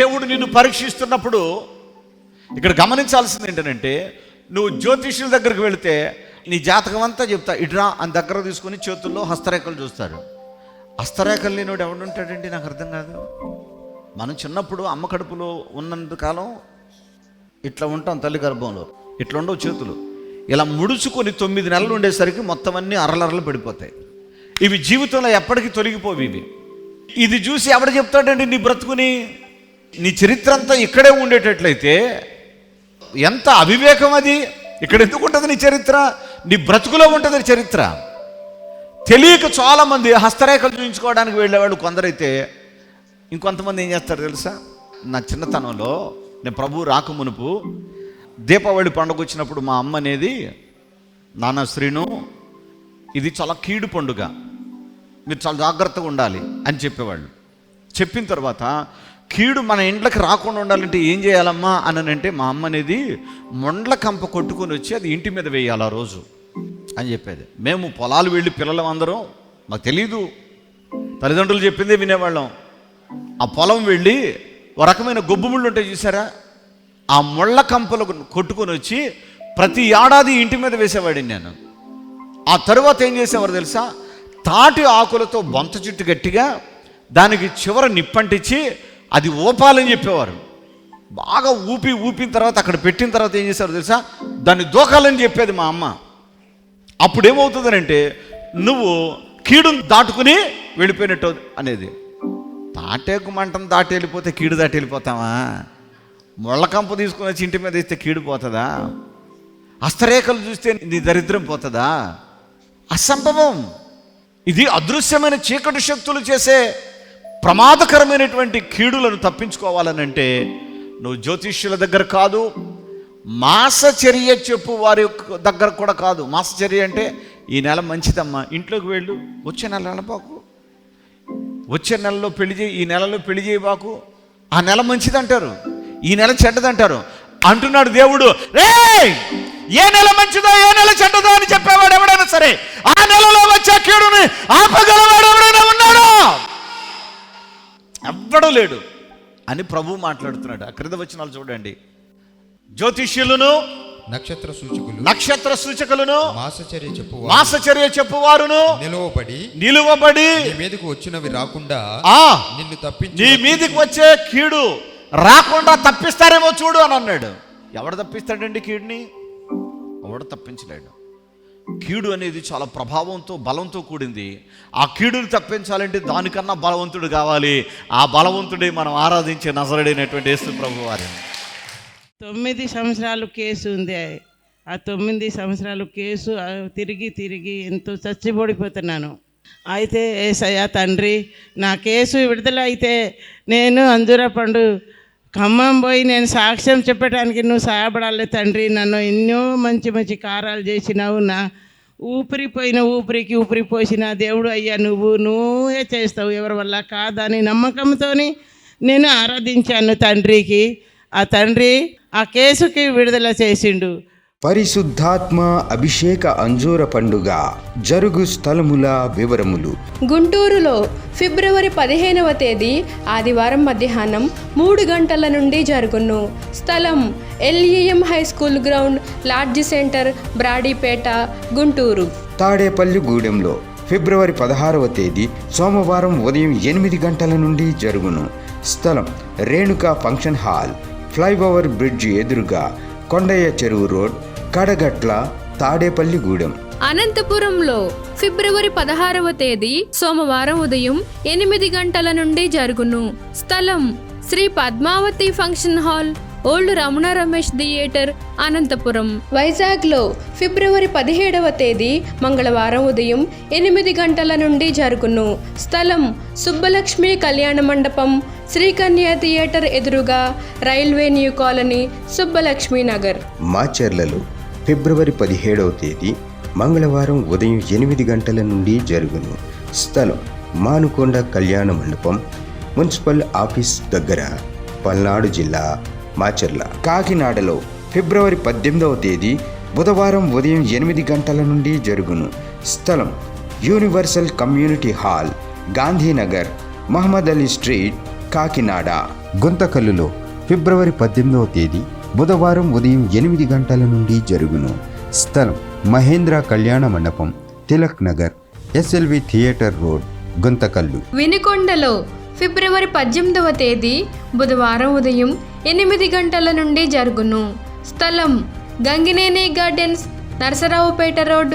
దేవుడు నిన్ను పరీక్షిస్తున్నప్పుడు ఇక్కడ గమనించాల్సింది ఏంటంటే నువ్వు జ్యోతిష్యుల దగ్గరికి వెళితే నీ జాతకం అంతా చెప్తా ఇట్రా అని దగ్గర తీసుకొని చేతుల్లో హస్తరేఖలు చూస్తారు. హస్తరేఖలు లేనివాడు ఎవడు ఉంటాడండి? నాకు అర్థం కాదు. మనం చిన్నప్పుడు అమ్మ కడుపులో ఉన్నంత కాలం ఇట్లా ఉంటాం తల్లి గర్భంలో. ఇట్లా ఉండవు చేతులు. ఇలా ముడుచుకొని తొమ్మిది నెలలు ఉండేసరికి మొత్తం అన్నీ అరలరలు పడిపోతాయి. ఇవి జీవితంలో ఎప్పటికీ తొలగిపోవి ఇవి. ఇది చూసి ఎవడు చెప్తాడండి నీ బ్రతుకుని? నీ చరిత్ర అంతా ఇక్కడే ఉండేటట్లయితే ఎంత అవివేకం అది? ఇక్కడ ఎందుకు ఉంటుంది నీ చరిత్ర? నీ బ్రతుకులో ఉంటుంది నీ చరిత్ర. తెలియక చాలామంది హస్తరేఖలు చూపించుకోవడానికి వెళ్ళేవాళ్ళు కొందరైతే ఇంకొంతమంది ఏం చేస్తారు తెలుసా? నా చిన్నతనంలో నేను ప్రభు రాకమునుపు దీపావళి పండుగ వచ్చినప్పుడు మా అమ్మ అనేది నాన్న శ్రీను ఇది చాలా కీడు పండుగ. మీరు చాలా జాగ్రత్తగా ఉండాలి అని చెప్పేవాళ్ళు. చెప్పిన తర్వాత కీడు మన ఇంట్లోకి రాకుండా ఉండాలంటే ఏం చేయాలమ్మా అని అంటే మా అమ్మ అనేది మొండ్ల కంప కొట్టుకొని వచ్చి అది ఇంటి మీద వేయాలి ఆ రోజు అని చెప్పేది. మేము పొలాలు వెళ్ళి పిల్లలం అందరం మాకు తెలీదు. తల్లిదండ్రులు చెప్పిందే వినేవాళ్ళం. ఆ పొలం వెళ్ళి ఒక రకమైన గొబ్బు ముళ్ళు ఉంటాయి చూసారా? ఆ ముళ్ళ కంపలు కొట్టుకొని వచ్చి ప్రతి ఏడాది ఇంటి మీద వేసేవాడిని నేను. ఆ తరువాత ఏం చేసేవారు తెలుసా? తాటి ఆకులతో బొంత చుట్టు గట్టిగా దానికి చివర నిప్పంటించి అది ఊపాలని చెప్పేవారు. బాగా ఊపి ఊపిన తర్వాత అక్కడ పెట్టిన తర్వాత ఏం చేశారు తెలుసా? దాన్ని దూకాలని చెప్పేది మా అమ్మ. అప్పుడు ఏమవుతుందనంటే నువ్వు కీడును దాటుకుని వెళ్ళిపోయినట్టు అనేది. తాటేకు మంటం దాటి వెళ్ళిపోతే కీడు దాటి వెళ్ళిపోతావా? ముళ్ళకంప తీసుకుని వచ్చి ఇంటి మీద ఇస్తే కీడు పోతుందా? హస్తరేఖలు చూస్తే నీ దరిద్రం పోతుందా? అసంభవం. ఇది అదృశ్యమైన చీకటి శక్తులు చేసే ప్రమాదకరమైనటువంటి కీడులను తప్పించుకోవాలనంటే నువ్వు జ్యోతిష్యుల దగ్గర కాదు మాసచర్య చెప్పు వారి యొక్క దగ్గర కూడా కాదు. మాసచర్య అంటే ఈ నెల మంచిదమ్మా ఇంట్లోకి వెళ్ళు వచ్చే నెల వెళ్ళబాకు. వచ్చే నెలలో పెళ్ళి చేయి ఈ నెలలో పెళ్ళి చేయబాకు. ఆ నెల మంచిదంటారు ఈ నెల చెడ్డదంటారు. అంటున్నాడు దేవుడు రే ఏ నెల మంచిదో ఏ నెల చెడ్డదో అని చెప్పేవాడు ఎవడైనా సరే ఆ నెలలో వచ్చే కీడుని ఆపగలవాడు ఎవడైనా ఉన్నాడు? ఎవ్వడూ లేడు. అని ప్రభు మాట్లాడుతున్నాడు. ఆ క్రింద వచ్చిన చూడండి. జ్యోతిష్యులను నక్షత్ర సూచకులు నక్షత్ర సూచకులను మాసచర్య చెప్పు మాసచర్య చెప్పువారును నిలవబడి నిలువబడి నీ మీదకు వచ్చినవి రాకుండా ఆ నిన్ను తప్పించి నీ మీదికి వచ్చే కీడు రాకుండా తప్పిస్తారేమో చూడు అని అన్నాడు. ఎవడు తప్పిస్తాడండి కీడుని? ఎవడు తప్పించలేడు. కీడు అనేది చాలా ప్రభావంతో బలంతో కూడింది. ఆ కీడుని తప్పించాలంటే దానికన్నా బలవంతుడు కావాలి. ఆ బలవంతుడే మనం ఆరాధించే నజరడైనటువంటి యేసు ప్రభు వారి. తొమ్మిది సంవత్సరాలు కేసు ఉంది. ఆ తొమ్మిది సంవత్సరాలు కేసు తిరిగి తిరిగి ఎంతో చచ్చిపోడిపోతున్నాను. అయితే ఏసయ్య తండ్రి నా కేసు విడుదల అయితే నేను అంజూర పండు ఖమ్మం పోయి నేను సాక్ష్యం చెప్పడానికి నువ్వు సహాయపడాలి తండ్రి. నన్ను ఎన్నో మంచి మంచి కారాలు చేసినావు. నా ఊపిరిపోయిన ఊపిరికి ఊపిరి పోసిన దేవుడు అయ్యా నువ్వు నువ్వే చేస్తావు. ఎవరి వల్ల కాదని నమ్మకంతోని నేను ఆరాధించాను తండ్రికి. ఆ తండ్రి ఆ కేసుకి విడుదల చేసిండు. పరిశుద్ధాత్మ అభిషేక అంజూర పండుగ జరుగు స్థలముల వివరములు. గుంటూరులో ఫిబ్రవరి పదిహేనవ తేదీ ఆదివారం మధ్యాహ్నం మూడు గంటల నుండి జరుగును. స్థలం LEM high school ground lodge centre Brodipet Guntur. Tadepalli గూడెంలో ఫిబ్రవరి పదహారవ తేదీ సోమవారం ఉదయం ఎనిమిది గంటల నుండి జరుగును. స్థలం Renuka function hall flyover bridge ఎదురుగా కొండయ్య చెరువు రోడ్ కడగట్ల తాడేపల్లిగూడెం అనంతపురంలో ఫిబ్రవరి పదహారవ తేదీ సోమవారం ఉదయం ఎనిమిది గంటల నుండి జరుగును. స్థలం Sri Padmavathi function hall old Ramana Ramesh theatre Anantapur. వైజాగ్లో ఫిబ్రవరి పదిహేడవ తేదీ మంగళవారం ఉదయం ఎనిమిది గంటల నుండి జరుగును. స్థలం సుబ్బలక్ష్మి కళ్యాణ మండపం శ్రీకన్య థియేటర్ ఎదురుగా railway new colony Subbalakshmi Nagar మాచర్లలో ఫిబ్రవరి పదిహేడవ తేదీ మంగళవారం ఉదయం ఎనిమిది గంటల నుండి జరుగును. స్థలం మానుకొండ కళ్యాణ మండపం మున్సిపల్ ఆఫీస్ దగ్గర పల్నాడు జిల్లా మాచర్ల. కాకినాడలో ఫిబ్రవరి పద్దెనిమిదవ తేదీ బుధవారం ఉదయం ఎనిమిది గంటల నుండి జరుగును. స్థలం universal community hall Gandhinagar Mohammed Ali street Kakinada. గుంతకల్లులో ఫిబ్రవరి పద్దెనిమిదవ తేదీ బుధవారం ఉదయం ఎనిమిది గంటల నుండి జరుగును. స్థలం Mahendra Kalyana Mandapam Tilak Nagar SLV theatre road Guntakal. వినుకొండలో ఫిబ్రవరి పద్దెనిమిదవ తేదీ బుధవారం ఉదయం ఎనిమిది గంటల నుండి జరుగును. స్థలం గంగినేని గార్డెన్స్ నరసరావుపేట రోడ్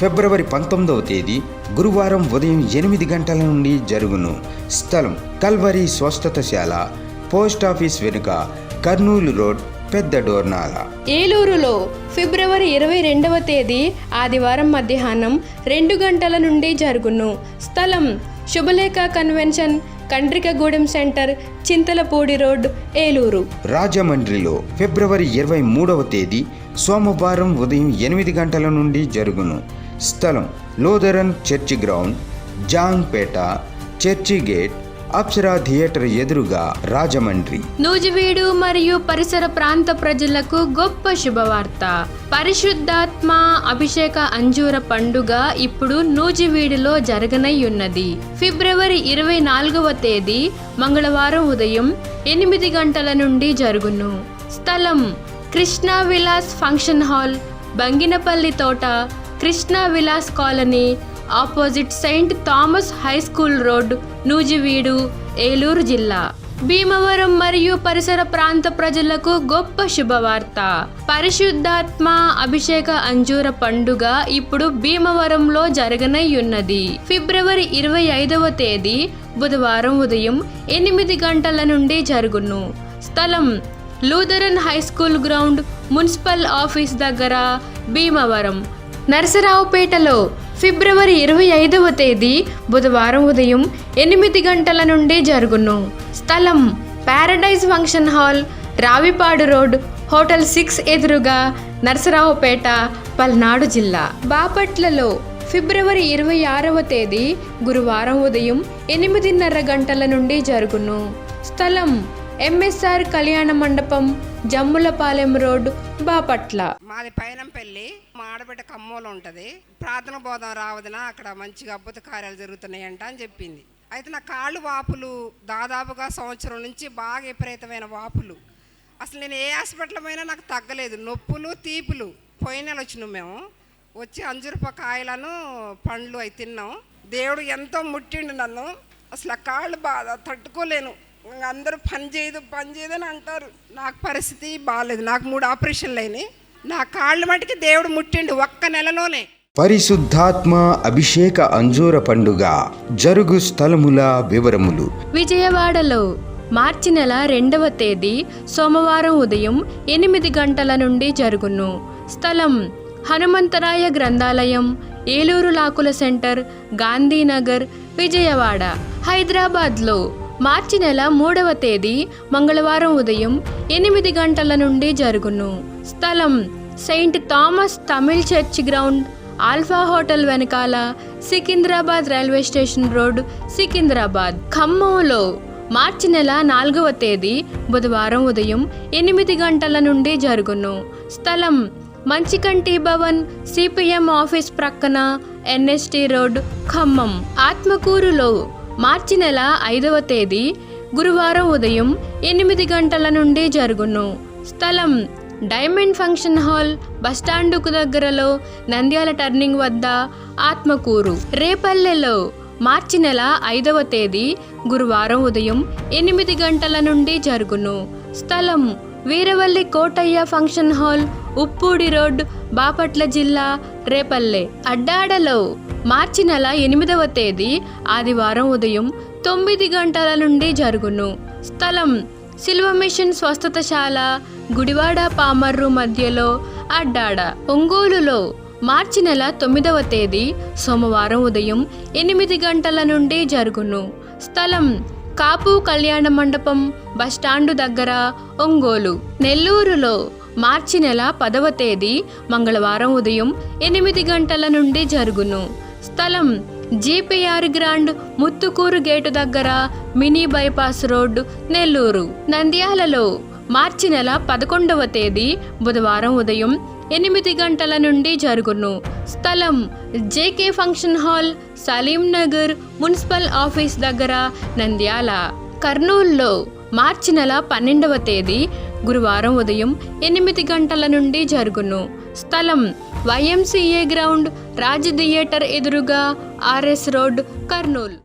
ఫిబ్రవరి పంతొమ్మిదవ తేదీ గురువారం ఉదయం ఎనిమిది గంటల నుండి జరుగును. స్థలం కల్వరి స్వస్థతశాల పోస్ట్ ఆఫీస్ వెనుక కర్నూలు రోడ్ పెద్ద డోర్నాల. ఏలూరులో ఫిబ్రవరి ఇరవై రెండవ తేదీ ఆదివారం మధ్యాహ్నం రెండు గంటల నుండి జరుగును. స్థలం Subhalekha convention Kandrikagudem centre Chintalapudi road Eluru. రాజమండ్రిలో ఫిబ్రవరి ఇరవై మూడవ తేదీ సోమవారం ఉదయం ఎనిమిది గంటల నుండి జరుగును. స్థలం. Lutheran church ground Jangpet church gate Apsara theatre ఎదురుగా రాజమండ్రి. నూజివీడు మరియు పరిసర ప్రాంత ప్రజలకు గొప్ప శుభవార్త. పరిశుద్ధాత్మ అభిషేక అంజూర పండుగ ఇప్పుడు నూజివీడులో జరగనయ్యున్నది. ఫిబ్రవరి ఇరవై నాలుగవ తేదీ మంగళవారం ఉదయం ఎనిమిది గంటల నుండి జరుగును. స్థలం కృష్ణా విలాస్ ఫంక్షన్ హాల్ బంగినపల్లి తోట Krishna Vilas colony opposite Saint Thomas high school road Nuzvid Eluru జిల్లా. భీమవరం మరియు పరిసర ప్రాంత ప్రజలకు గొప్ప శుభవార్త. పరిశుద్ధాత్మ అభిషేక అంజూర పండుగ ఇప్పుడు భీమవరంలో జరగనయ్యున్నది. ఫిబ్రవరి ఇరవై ఐదవ తేదీ బుధవారం ఉదయం ఎనిమిది గంటల నుండి జరుగును. స్థలం Lutheran high school ground municipal office దగ్గర భీమవరం. నరసరావుపేటలో ఫిబ్రవరి ఇరవై ఐదవ తేదీ బుధవారం ఉదయం ఎనిమిది గంటల నుండి జరుగును. స్థలం paradise function hall Ravipadu road hotel six ఎదురుగా నరసరావుపేట పల్నాడు జిల్లా. బాపట్లలో ఫిబ్రవరి ఇరవై ఆరవ తేదీ గురువారం ఉదయం ఎనిమిదిన్నర గంటల నుండి జరుగును. స్థలం ఎంఎస్ఆర్ కళ్యాణ మండపం జమ్ములపాలెం రోడ్ బాపట్ల మాది పైనంపల్లి మా ఆడబిడ్డ కమ్మోలో ఉంటుంది. ప్రార్థన బోధం రావదిన అక్కడ మంచిగా అద్భుత కార్యాలు జరుగుతున్నాయంట అని చెప్పింది. అయితే నా కాళ్ళు వాపులు దాదాపుగా సంవత్సరం నుంచి బాగా విపరీతమైన వాపులు. అసలు నేను ఏ హాస్పిటల్ పోయినా నాకు తగ్గలేదు. నొప్పులు తీపులు. పోయిన నెల వచ్చినాం మేము. వచ్చి అంజురప కాయలను పండ్లు అవి తిన్నాం. దేవుడు ఎంతో ముట్టిండు నన్ను. అసలు ఆ కాళ్ళు బాధ తట్టుకోలేను. అందరూ పని చేయదు పని చేయదు అని అంటారు. నాకు పరిస్థితి బాగాలేదు నాకు మూడు ఆపరేషన్లు అయినాయి. నా కాళ్ళు మటుకి దేవుడు ముట్టిండు ఒక్క నెలలోనే. పరిశుద్ధాత్మ అభిషేక అంజూర పండుగ జరుగు స్థలముల వివరములు. విజయవాడలో మార్చి నెల రెండవ తేదీ సోమవారం ఉదయం ఎనిమిది గంటల నుండి జరుగును. స్థలం హనుమంతరాయ గ్రంథాలయం ఏలూరు లాకుల సెంటర్ గాంధీనగర్ విజయవాడ హైదరాబాద్లో. మార్చి నెల మూడవ తేదీ మంగళవారం ఉదయం ఎనిమిది గంటల నుండి జరుగును. స్థలం Saint Thomas Tamil church ground Alpha hotel వెనకాల Secunderabad railway station road Secunderabad. ఖమ్మంలో మార్చి నెల నాలుగవ తేదీ బుధవారం ఉదయం ఎనిమిది గంటల నుండి జరుగును. స్థలం మంచికంటి భవన్ సిపిఎం ఆఫీస్ ప్రక్కన ఎన్ఎస్టి రోడ్ ఖమ్మం. ఆత్మకూరులో మార్చి నెల ఐదవ తేదీ గురువారం ఉదయం ఎనిమిది గంటల నుండి జరుగును. స్థలం డైమండ్ ఫంక్షన్ హాల్ బస్టాండుకు దగ్గరలో నంద్యాల టర్నింగ్ వద్ద ఆత్మకూరు. రేపల్లెలో మార్చి నెల ఐదవ తేదీ గురువారం ఉదయం ఎనిమిది గంటల నుండి జరుగును. స్థలం Veeravalli Kotaiah function hall Uppudi road Bapatla జిల్లా రేపల్లె. అడ్డాడలో మార్చి నెల ఎనిమిదవ తేదీ ఆదివారం ఉదయం తొమ్మిది గంటల నుండి జరుగును. స్థలం సిల్వ మిషన్ స్వస్థతశాల గుడివాడ పామర్రు మధ్యలో అడ్డాడ ఒంగోలులో. మార్చి నెల తొమ్మిదవ తేదీ సోమవారం ఉదయం ఎనిమిది గంటల నుండి జరుగును. స్థలం కాపు కళ్యాణ మండపం బస్టాండు దగ్గర ఒంగోలు. నెల్లూరులో మార్చి నెల పదవ తేదీ మంగళవారం ఉదయం ఎనిమిది గంటల నుండి జరుగును. స్థలం జీపీఆర్ గ్రాండ్ ముత్తుకూరు గేటు దగ్గర మినీ బైపాస్ రోడ్డు నెల్లూరు. నంద్యాలలో మార్చి నెల పదకొండవ తేదీ బుధవారం ఉదయం ఎనిమిది గంటల నుండి జరుగును. స్థలం JK function hall Saleem Nagar municipal office దగ్గర నంద్యాల. కర్నూల్లో మార్చి నెల పన్నెండవ తేదీ గురువారం ఉదయం ఎనిమిది గంటల నుండి జరుగును. స్థలం వైఎంసీఏ గ్రౌండ్ రాజ్ థియేటర్ ఎదురుగా ఆర్ఎస్ రోడ్ కర్నూలు.